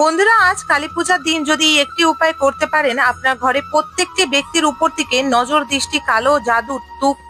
বন্ধুরা, আজ কালী পূজার দিন। যদি একটি উপায় করতে পারেন, আপনার ঘরে প্রত্যেকটি ব্যক্তির উপর থেকে নজর, দৃষ্টি, কালো জাদু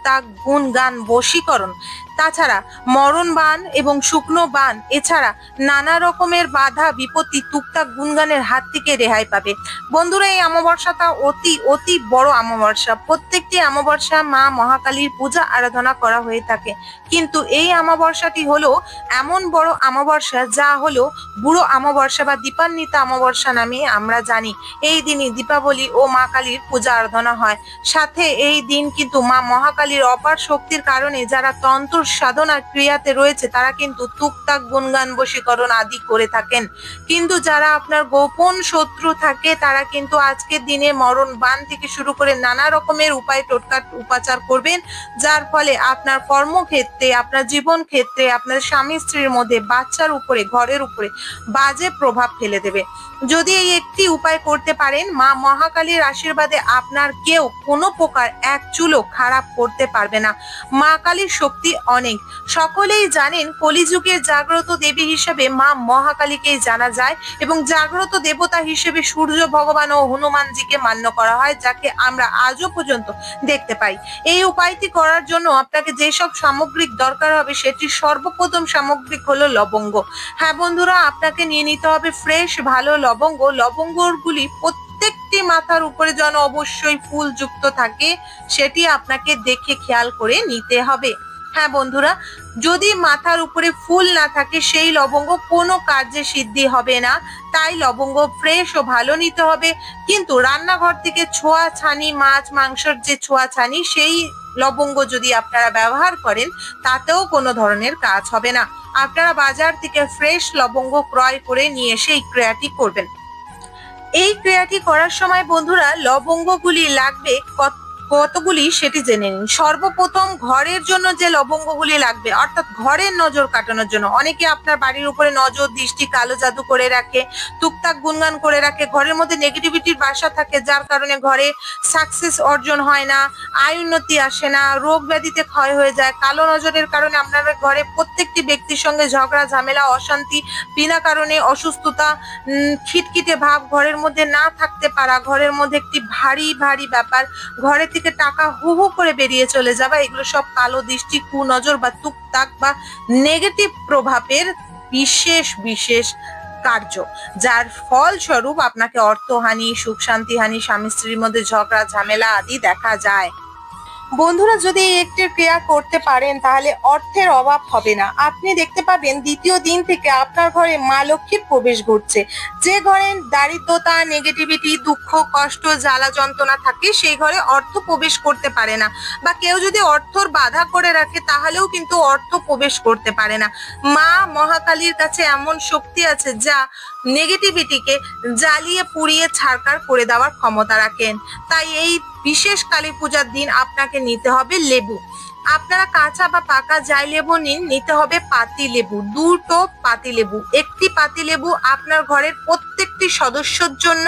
তাক গুণ গান বশীকরণ। তাছাড়া মরণ বান এবং শুকনো বান এছাড়া নানা রকমের বাধা, বিপত্তি টুকটাক গুনগানের হাত থেকে রেহাই পাবে। বন্ধুরা, এই অমাবস্যাটা অতি অতি বড় অমাবস্যা। প্রত্যেকটি অমাবস্যা মা মহাকালীর পূজা আরাধনা করা হয়ে থাকে। কিন্তু এই অমাবস্যাটি হলো এমন বড় অমাবস্যা, যা হলো বুড়ো অমাবস্যা বা দীপান্বিতা অমাবস্যা নামে আমরা জানি। এই দিনই দীপাবলি ও মা কালীর পূজা আরাধনা হয়। সাথে এই দিন কিন্তু মা মহাকালীর অপার শক্তির কারণে যারা তন্ত্র সাধনার ক্রিয়াতে রয়েছে, তারা কিন্তু টুকটাক গুণগান বশীকরণ আদি করে থাকেন। কিন্তু যারা আপনার গোপন শত্রু থাকে, তারা কিন্তু আজকের দিনে মরণ বান থেকে শুরু করে নানা রকমের উপায় টোটকা উপাচার করবেন, যার ফলে আপনার কর্মক্ষেত্রে, আপনার জীবন ক্ষেত্রে আপনার স্বামী স্ত্রীর মধ্যে বাচ্চার উপরে, ঘরের উপরে বাজে প্রভাব ফেলে দেবে। যদি এই একটি উপায় করতে পারেন, মা মহাকালীর আশীর্বাদে আপনার কেউ কোনো প্রকার এক চুলো খারাপ করতে পারবে না। মা কালীর শক্তি অনেক। সকলেই জানেন কলিযুগের জাগ্রত দেবী হিসেবে মা মহাকালীকেই জানা যায় এবং জাগ্রত দেবতা হিসেবে সূর্য ভগবান ও হনুমানজিকে মান্য করা হয়, যাকে আমরা আজও পর্যন্ত দেখতে পাই। এই উপায়টি করার জন্য আপনাকে যেসব সামগ্রিক দরকার হবে, সেটি সর্বপ্রথম সামগ্রিক হলো লবঙ্গ। হ্যাঁ বন্ধুরা, আপনাকে নিয়ে নিতে হবে ফ্রেশ, ভালো লবঙ্গ। লবঙ্গগুলি প্রত্যেকটি মাথার উপরে যেন অবশ্যই ফুল যুক্ত থাকে, সেটি আপনাকে দেখে খেয়াল করে নিতে হবে। হ্যাঁ বন্ধুরা, যদি মাথার উপরে ফুল না থাকে সেই লবঙ্গ কোনো কার্যে সিদ্ধি হবে না। তাই লবঙ্গ ফ্রেশ ও ভালো নিতে হবে। কিন্তু রান্নাঘর থেকে ছোঁয়া ছানি, মাছ, মাংসের যে ছোঁয়া ছানি, সেই লবঙ্গ যদি আপনারা ব্যবহার করেন, তাতেও কোনো ধরনের কাজ হবে না। আপনারা বাজার থেকে ফ্রেশ লবঙ্গ ক্রয় করে নিয়ে এসে এই ক্রিয়াটি করবেন। এই ক্রিয়াটি করার সময় বন্ধুরা, লবঙ্গগুলি লাগবে কত কতগুলি সেটি জেনে নিন। সর্বপ্রথম ঘরের জন্য যে লবঙ্গগুলি লাগবে, অর্থাৎ ঘরের নজর কাটানোর জন্য, অনেকে আপনার বাড়ির উপরে নজর, দৃষ্টি কালো জাদু করে রাখে, টুকটাক গুনগান করে রাখে, ঘরের মধ্যে নেগেটিভিটির বাসা থাকে, যার কারণে ঘরে সাকসেস অর্জন হয় না, আয় উন্নতি আসে না, রোগ ব্যাধিতে ক্ষয় হয়ে যায়, কালো নজরের কারণে আপনার ঘরে প্রত্যেকটি ব্যক্তির সঙ্গে ঝগড়া, ঝামেলা, অশান্তি, বিনা কারণে অসুস্থতা খিটখিটে ভাব ঘরের মধ্যে না থাকতে পারা, ঘরের মধ্যে একটি ভারী ভারী ব্যাপার, ঘরে থেকে টাকা হু হু করে বেরিয়ে চলে যাওয়া এগুলো সব কালো দৃষ্টি, কুনজর বা তুকতাক বা নেগেটিভ প্রভাবের বিশেষ বিশেষ কার্য। যার ফলস্বরূপ আপনাকে অর্থহানি, সুখ, শান্তিহানি স্বামী স্ত্রীর মধ্যে ঝগড়া, ঝামেলা আদি দেখা যায়। বন্ধুরা, যদি এই একটি ক্রিয়া করতে পারেন, তাহলে অর্থের অভাব হবে না। আপনি দেখতে পাবেন, দ্বিতীয় দিন থেকে আপনার ঘরে মা লক্ষ্মীর প্রবেশ ঘটছে। যে ঘরে দারিদ্রতা নেগেটিভিটি দুঃখ, কষ্ট, জ্বালা, যন্ত্রণা থাকে, সেই ঘরে অর্থ প্রবেশ করতে পারে না। বা কেউ যদি অর্থর বাধা করে রাখে, তাহলেও কিন্তু অর্থ প্রবেশ করতে পারে না। মা মহাকালীর কাছে এমন শক্তি আছে যা নেগেটিভিটিকে জ্বালিয়ে, পুড়িয়ে ছাড়কার করে দেওয়ার ক্ষমতা রাখেন। তাই এই বিশেষ কালী পূজার দিন আপনাকে নিতে হবে লেবু। আপনারা কাঁচা বা পাকা যাই লেবু নিন, নিতে হবে পাতি লেবু, দুটো পাতি লেবু। একটি পাতি লেবু আপনার ঘরের প্রত্যেকটি সদস্যর জন্য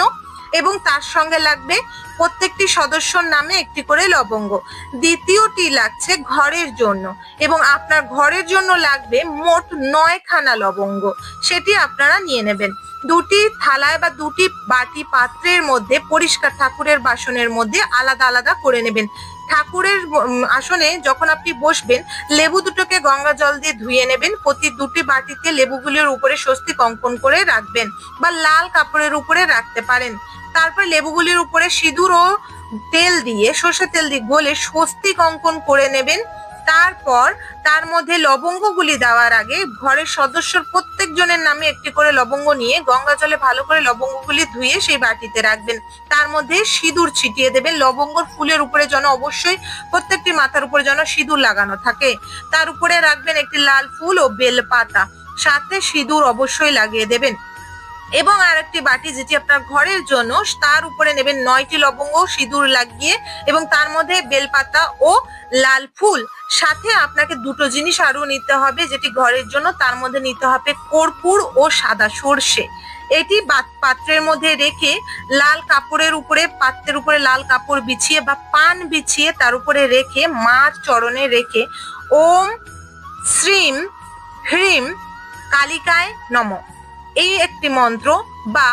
এবং তার সঙ্গে লাগবে প্রত্যেকটি সদস্যর নামে একটি করে লবঙ্গ। দ্বিতীয়টি লাগছে ঘরের জন্য এবং আপনার ঘরের জন্য লাগবে মোট নয়খানা লবঙ্গ। সেটি আপনারা নিয়ে নেবেন। দুটি থালায় বা দুটি বাটি পাত্রের মধ্যে পরিষ্কার ঠাকুরের বাসনের মধ্যে আলাদা আলাদা করে নেবেন। ঠাকুরের আসনে যখন আপনি বসবেন, লেবু দুটোকে গঙ্গা জল দিয়ে ধুয়ে নেবেন। প্রতি দুটি বাটিতে লেবুগুলির উপরে স্বস্তিক অঙ্কন করে রাখবেন বা লাল কাপড়ের উপরে রাখতে পারেন। তারপর লেবুগুলির উপরে সিঁদুর ও তেল দিয়ে সর্ষে তেল দিয়ে গলে স্বস্তিক অঙ্কন করে নেবেন। তারপর তার মধ্যে লবঙ্গগুলি দেওয়ার আগে ঘরের সদস্যর প্রত্যেকজনের নামে একটি করে লবঙ্গ নিয়ে গঙ্গা জলে ভালো করে লবঙ্গগুলি ধুয়ে সেই বাটিতে রাখবেন। তার মধ্যে সিঁদুর ছিটিয়ে দেবেন। লবঙ্গর ফুলের উপরে যেন অবশ্যই প্রত্যেকটি মাথার উপরে যেন সিঁদুর লাগানো থাকে। তার উপরে রাখবেন একটি লাল ফুল ও বেল পাতা সাথে সিঁদুর অবশ্যই লাগিয়ে দেবেন। এবং আরেকটি বাটি যেটি আপনার ঘরের জন্য, তার উপরে নেবেন নয়টি লবঙ্গ, সিঁদুর লাগিয়ে এবং তার মধ্যে বেলপাতা ও লাল ফুল। সাথে আপনাকে দুটো জিনিস আরও নিতে হবে যেটি ঘরের জন্য, তার মধ্যে নিতে হবে কর্পূর ও সাদা সর্ষে। এটি পাত্রের মধ্যে রেখে লাল কাপড়ের উপরে, পাত্রের উপরে লাল কাপড় বিছিয়ে বা পান বিছিয়ে তার উপরে রেখে মার চরণে রেখে ওম শ্রীম হ্রিম কালিকায় নম। এই একটি মন্ত্র বা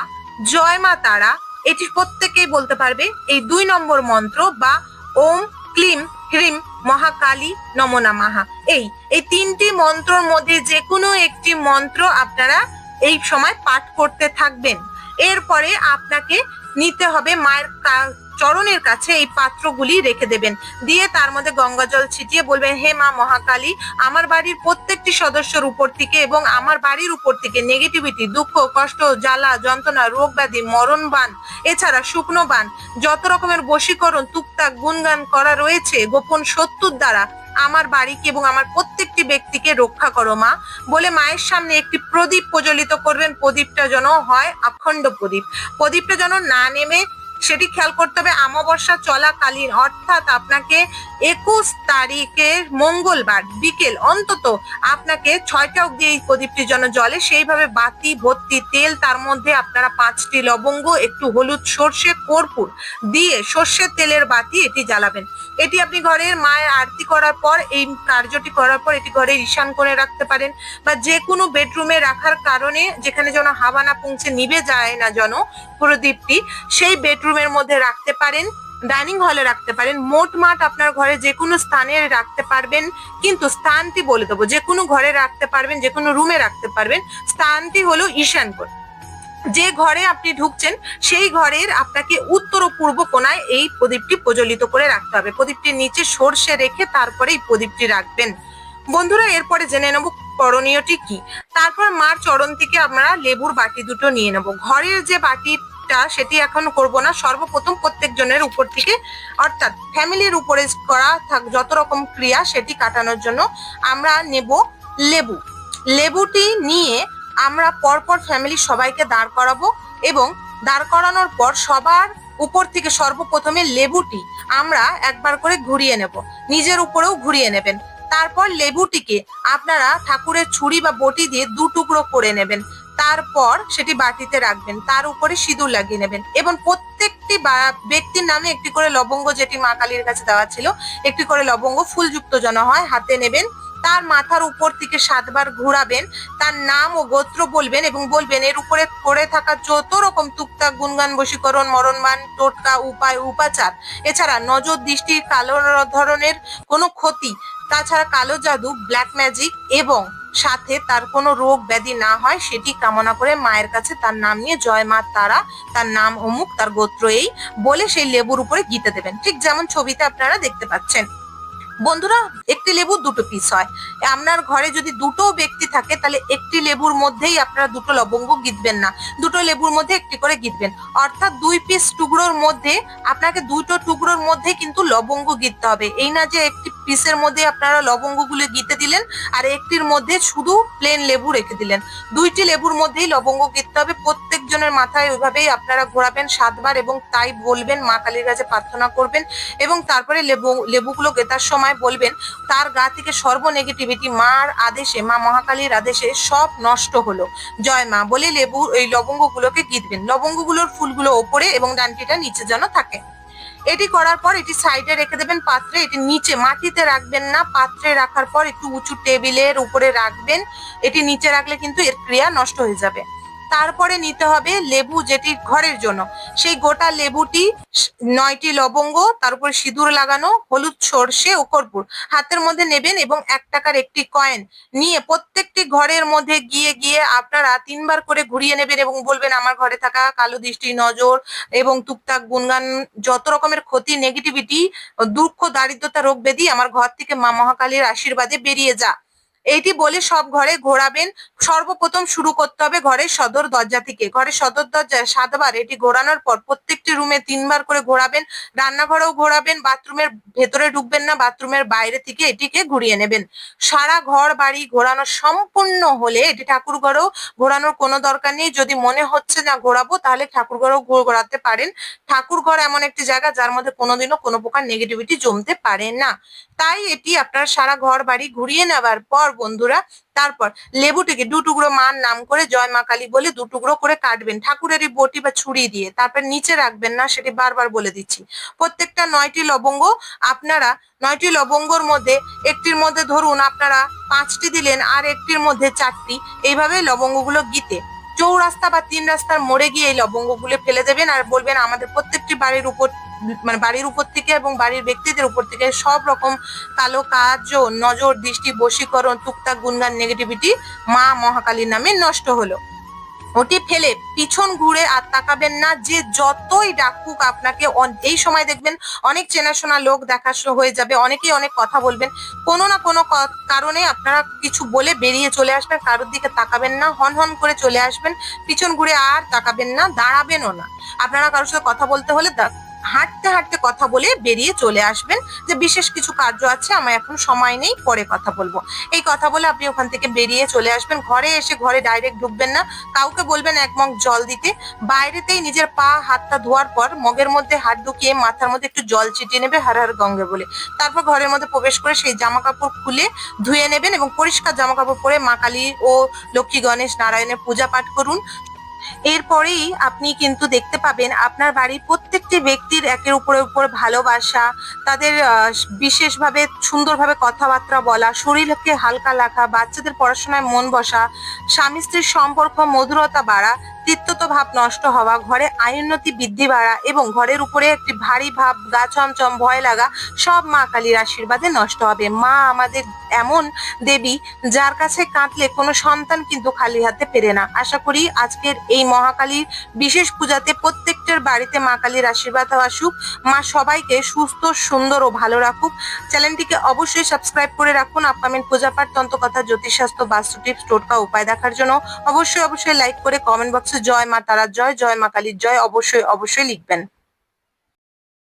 জয় মা তারা, এটি প্রত্যেকেই বলতে পারবে এই দুই নম্বর মন্ত্র বা ওম ক্লিম হ্রিম মহাকালী নমনা মাহা এই এই তিনটি মন্ত্রর মধ্যে যে কোনো একটি মন্ত্র আপনারা এই সময় পাঠ করতে থাকবেন। এরপরে আপনাকে নিতে হবে মায়ের চরণের কাছে এই পাত্রগুলি রেখে দেবেন। দিয়ে তার মধ্যে গঙ্গা জল ছিটিয়ে বলবেন, হে মা মহাকালী, আমার বাড়ির প্রত্যেকটি সদস্যর উপর থেকে এবং আমার বাড়ির উপর থেকে নেগেটিভিটি দুঃখ, কষ্ট, জ্বালা, যন্ত্রণা, রোগ ব্যাধি, মরণ বান, এছাড়া শুকনো বান, যত রকমের বশীকরণ তুকতাক গুনগান করা রয়েছে, গোপন শত্রুর দ্বারা আমার বাড়িকে এবং আমার প্রত্যেকটি ব্যক্তিকে রক্ষা করো মা। বলে মায়ের সামনে একটি প্রদীপ প্রজ্বলিত করবেন। প্রদীপটা যেন হয় অখণ্ড প্রদীপ। প্রদীপটা যেন না নেমে সেটি খেয়াল করতে হবে, অমাবস্যা চলাকালীন, অর্থাৎ আপনাকে একুশ তারিখের মঙ্গলবার বিকেল অন্তত আপনাকে ছয়টা অব্দি এই প্রদীপটির জন্য জলে, সেইভাবে বাতি, ভর্তি তেল, তার মধ্যে আপনারা পাঁচটি লবঙ্গ, একটু হলুদ, সর্ষে, কর্পূর দিয়ে সর্ষের তেলের বাতি এটি জ্বালাবেন। এটি আপনি ঘরের মায়ের আরতি করার পর, এই কার্যটি করার পর এটি ঘরে ঈশান করে রাখতে পারেন বা যে কোনো বেডরুমে রাখার কারণে যেখানে যেন হাওয়া না পৌঁছে, নিভে যায় না যেন প্রদীপটি সেই বেডরুমের মধ্যে রাখতে পারেন ডাইনিং হলে রাখতে পারেন, মোট মাঠ আপনার ঘরে যে কোনো স্থানে রাখতে পারবেন, কিন্তু স্থানটি বলে দেবো, যে কোনো ঘরে রাখতে পারবেন, যে কোনো রুমে রাখতে পারবেন, স্থানটি হলো ঈশান কোণ যে ঘরে আপনি ঢুকছেন, সেই ঘরের আপনাকে উত্তর ও পূর্ব কোণায় এই প্রদীপটি প্রজ্বলিত করে রাখতে হবে। প্রদীপটির নিচে সর্ষে রেখে তারপরে এই প্রদীপটি রাখবেন। বন্ধুরা, এরপরে জেনে নেব করণীয়টি কি। তারপর মার চরণ থেকে আমরা লেবুর বাটি দুটো নিয়ে নেব। ঘরের যে বাটিটা সেটি এখন করব না। সর্বপ্রথম প্রত্যেক জনের উপর থেকে, অর্থাৎ ফ্যামিলির উপরে করা থাক, যত রকম ক্রিয়া সেটি কাটানোর জন্য আমরা নেব লেবু। লেবুটি নিয়ে আমরা পরপর ফ্যামিলি সবাইকে দাঁড় করাবো এবং দাঁড় করানোর পর সবার উপর থেকে সর্বপ্রথমে লেবুটি আমরা একবার করে ঘুরিয়ে নেব। নিজের উপরেও ঘুরিয়ে নেবেন। তারপর লেবুটিকে আপনারা ঠাকুরের ছুরি বা বটি দিয়ে দু টুকরো করে নেবেন। তারপর সেটি বাটিতে রাখবেন। তার উপরে সিঁদুর লাগিয়ে নেবেন এবং প্রত্যেকটি ব্যক্তির নামে একটি করে লবঙ্গ যেটি মা কালীর কাছে দেওয়া ছিল, একটি করে লবঙ্গ ফুলযুক্ত যেন হয়, হাতে নেবেন। তার মাথার উপর থেকে সাতবার ঘোরাবেন। তার নাম ও গোত্র বলবেন এবং বলবেন, এর উপরে করে থাকা যত রকম টুকটাক গুনগান বশীকরণ, মরণমান, টোটকা, উপায়, উপাচার, এছাড়া নজর দৃষ্টির কালো ধরনের কোনো ক্ষতি, তাছাড়া কালো জাদু ব্ল্যাক ম্যাজিক এবং সাথে তার কোনো রোগ ব্যাধি না হয়, সেটি কামনা করে মায়ের কাছে তার নাম নিয়ে, জয় মা তারা, তার নাম অমুক, তার গোত্র এই, বলে সেই লেবুর উপরে গীতে দেবেন। ঠিক যেমন ছবিতে আপনারা দেখতে পাচ্ছেন। বন্ধুরা, একটি লেবু দুটো পিস হয়। আপনার ঘরে যদি দুটো ব্যক্তি থাকে, তাহলে একটি লেবুর মধ্যেই আপনারা দুটো লবঙ্গ গিতবেন না। দুটো লেবুর মধ্যে একটি করে গিতবেন। অর্থাৎ দুই পিস টুকরোর মধ্যে আপনাকে দুটো টুকরোর মধ্যে কিন্তু লবঙ্গ গিততে হবে। এই না যে একটি পিসের মধ্যে আপনারা লবঙ্গগুলো গিতে দিলেন আর একটির মধ্যে শুধু প্লেন লেবু রেখে দিলেন। দুইটি লেবুর মধ্যেই লবঙ্গ গিতে হবে। প্রত্যেকজনের মাথায় ওইভাবেই আপনারা ঘোরাবেন সাতবার এবং তাই বলবেন, মা কালীর কাছে প্রার্থনা করবেন এবং তারপরে লেবু, লেবুগুলো গেতার সময় বলবেন, তার গা থেকে সর্ব নেগেটিভিটি মার আদেশে, মা মহাকালীর আদেশে সব নষ্ট হলো। জয় মা বলে লেবু, এই লবঙ্গগুলোকে গিতবেন লবঙ্গগুলোর ফুলগুলো ওপরে এবং ডানটিটা নিচে যেন থাকে। এটি করার পর এটি সাইডে রেখে দেবেন পাত্রে, এটি নিচে মাটিতে রাখবেন না, পাত্রে রাখার পর একটু উঁচু টেবিলের উপরে রাখবেন। এটি নিচে রাখলে কিন্তু এর ক্রিয়া নষ্ট হয়ে যাবে। তারপরে নিতে হবে লেবু যেটি ঘরের জন্য। সেই গোটা লেবুটি নয়টি লবঙ্গ, তার উপর সিঁদুর লাগানো, হলুদ সর্ষে ও কর্পূর হাতের মধ্যে নেবেন এবং এক টাকার একটি কয়েন নিয়ে প্রত্যেকটি ঘরের মধ্যে গিয়ে গিয়ে আপনারা তিনবার করে ঘুরিয়ে নেবেন এবং বলবেন, আমার ঘরে থাকা কালো দৃষ্টি, নজর এবং টুকটাক গুনগান যত রকমের ক্ষতি নেগেটিভিটি দুঃখ, দারিদ্রতা, রোগ ব্যাধি আমার ঘর থেকে মা মহাকালীর আশীর্বাদে বেরিয়ে যা। এইটি বলে সব ঘরে ঘোরাবেন, সর্বপ্রথম শুরু করতে হবে ঘরের সদর দরজা থেকে। ঘরের সদর দরজায় সাতবার, এটি ঘোরানোর পর প্রত্যেকটি রুমে তিনবার করে ঘোরাবেন, রান্নাঘরেও ঘোরাবেন, বাথরুমের ভেতরে ঢুকবেন না, বাথরুমের বাইরে থেকে এটিকে ঘুরিয়ে নেবেন। সারা ঘর বাড়ি ঘোরানো সম্পূর্ণ হলে এটি ঠাকুর ঘরেও ঘোরানোর কোনো দরকার নেই। যদি মনে হচ্ছে না ঘোরাবো, তাহলে ঠাকুর ঘরেও ঘোরাতে পারেন। ঠাকুর ঘর এমন একটি জায়গা যার মধ্যে কোনোদিনও কোনো প্রকার নেগেটিভিটি জমতে পারে না। তাই এটি আপনার সারা ঘর বাড়ি ঘুরিয়ে নেওয়ার পর বন্ধুরা, তারপর লেবুটিকে দু টুকরো মার নাম করে জয় মা কালী বলে দু টুকরো করে কাটবেন। ঠাকুরেরই বটি বা ছুরি দিয়ে। তারপর নিচে রাখবেন না, সেটি বারবার বলে দিচ্ছি। প্রত্যেকটা নয়টি লবঙ্গ আপনারা, নয়টি লবঙ্গর মধ্যে একটির মধ্যে ধরুন আপনারা পাঁচটি দিলেন আর একটির মধ্যে চারটি, এইভাবে লবঙ্গগুলো গিতে। চৌরাস্তা বা তিন রাস্তার মোড়ে গিয়ে এই লবঙ্গগুলো ফেলে দেবেন আর বলবেন আমাদের প্রত্যেকটি বাড়ির উপর মানে বাড়ির উপর থেকে এবং বাড়ির ব্যক্তিদের উপর থেকে সব রকম কালো কাজ নজর, দৃষ্টি, বশীকরণ, টুকটাক গুনগান নেগেটিভিটি মা মহাকালীর নামে নষ্ট হলো। ওটি ফেলে পিছন ঘুরে আর তাকাবেন না যে যতই ডাকুক আপনাকে এই সময় দেখবেন অনেক চেনাশোনা লোক দেখা হয়ে যাবে, অনেকেই অনেক কথা বলবেন। কোনো না কোনো কারণে আপনারা কিছু বলে বেরিয়ে চলে আসবেন, কারোর দিকে তাকাবেন না, হন হন করে চলে আসবেন, পিছন ঘুরে আর তাকাবেন না, দাঁড়াবেনও না। আপনারা কারোর সাথে কথা বলতে হলে হাঁটতে হাঁটতে কথা বলে বেরিয়ে চলে আসবেন যে বিশেষ কিছু কার্য আছে, আমার এখন সময় নেই, পরে কথা বলব। এই কথা বলে আপনি ওখান থেকে বেরিয়ে চলে আসবেন। ঘরে এসে ঘরে ডাইরেক্ট ঢুকবেন না। কাউকে বলবেন এক মগ জল দিতে। বাইরেতেই নিজের পা, হাতটা ধোয়ার পর মগের মধ্যে হাত ঢুকিয়ে মাথার মধ্যে একটু জল ছিটিয়ে নেবে হার হার গঙ্গে বলে। তারপর ঘরের মধ্যে প্রবেশ করে সেই জামা কাপড় খুলে ধুয়ে নেবেন এবং পরিষ্কার জামা কাপড় পরে মা কালী ও লক্ষ্মী গণেশ নারায়ণের পূজা পাঠ করুন। এরপরেই আপনি কিন্তু দেখতে পাবেন আপনার বাড়ির প্রত্যেকটি ব্যক্তির একের উপরে উপর ভালোবাসা, তাদের বিশেষভাবে সুন্দরভাবে কথাবার্তা বলা, শরীরকে হালকা রাখা, বাচ্চাদের পড়াশোনায় মন বসা স্বামী স্ত্রীর সম্পর্ক, মধুরতা বাড়া তিক্তত ভাব নষ্ট হওয়া, ঘরে আয়োন্নতি বৃদ্ধি বাড়া এবং ঘরের উপরে একটি ভারী ভাব, গা চমচম, ভয় লাগা, সব মা কালীর আশীর্বাদে নষ্ট হবে। মা আমাদের এমন দেবী যার কাছে কাঁদলে কোনো সন্তান কিন্তু খালি হাতে পেরে না। আশা করি আজকের এই মহাকালীর বিশেষ পূজাতে প্রত্যেকটার বাড়িতে মা কালীর আশীর্বাদ আসুক মা সবাইকে সুস্থ, সুন্দর ও ভালো রাখুক। চ্যানেলটিকে অবশ্যই সাবস্ক্রাইব করে রাখুন। আপকামিং পূজাপাঠ তন্ত্রকথা, জ্যোতিষশাস্ত্র, বাস্তু টিপস, টোটকা, উপায় দেখার জন্য অবশ্যই অবশ্যই লাইক করে কমেন্ট বক্সে জয় মা তারা জয় জয় মা কালীর জয় অবশ্যই অবশ্যই লিখবেন।